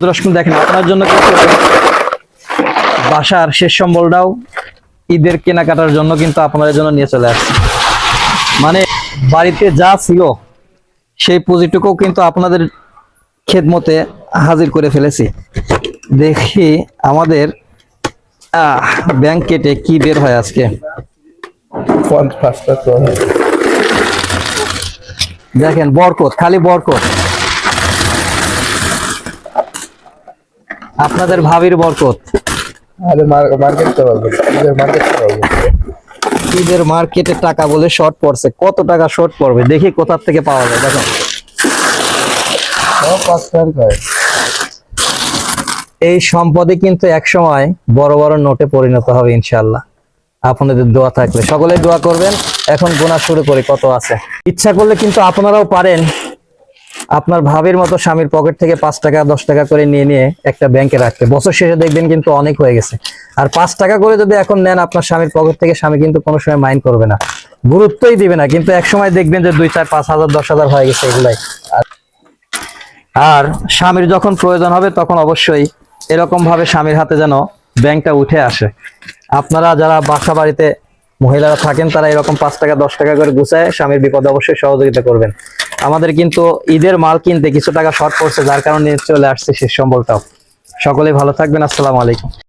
দর্শক দেখেন আপনার জন্য কিন্তু বাসার শেষ সম্বলটাও ঈদের কেনাকাটার জন্য কিন্তু আপনাদের জন্য নিয়ে চলে আসছে। মানে বাড়িতে যা ছিল সেই পুঁজিটুকুও কিন্তু আপনাদের খেদমতে হাজির করে ফেলেছি। দেখি আমাদের ব্যাংক কেটে কি বের হয় আজকে? দেখেন বরকত খালি বরকত। আপনাদের ভাবির বরকত। ঈদের মার্কেটে টাকা বলে শর্ট পড়ছে। কত টাকা শর্ট পড়বে? দেখি কোথা থেকে পাওয়া যায় দেখো। এই সম্পদে কিন্তু এক সময় বড় বড় নোটে পরিণত হবে ইনশাল্লাহ আপনাদের দোয়া থাকলে। সকলে দোয়া করবেন। এখন গোনা শুরু করে কত আছে। ইচ্ছা করলে কিন্তু আপনারাও পারেন। আপনার ভাবের মতো স্বামীর পকেট থেকে পাঁচ টাকা, দশ টাকা করে নিয়ে নিয়ে একটা ব্যাংকে রাখতে। বছর শেষে দেখবেন কিন্তু অনেক হয়ে গেছে। আর পাঁচ টাকা করে যদি এখন নেন, আপনার স্বামীর পকেট থেকে স্বামী কিন্তু কোনো সময় মাইন্ড করবে না। গুরুত্বই দিবে না। কিন্তু এক সময় দেখবেন যে দুই চার, পাঁচ হাজার, দশ হাজার হয়ে গেছে এগুলাই। আর স্বামীর যখন প্রয়োজন হবে, তখন অবশ্যই এরকম ভাবে স্বামীর হাতে যেন ব্যাংকটা উঠে আসে। আপনারা যারা বাসা বাড়িতে মহিলারা থাকেন, তারা এরকম পাঁচ টাকা, দশ টাকা করে গুছায় স্বামীর বিপদে অবশ্যই সহযোগিতা করবেন। আমাদের কিন্তু ঈদের মাল কিনতে কিছু টাকা শর্ট পড়ছে, যার কারণে চলে আসছে শেষ সম্বলটাও। সকলেই ভালো থাকবেন, আসসালামু আলাইকুম।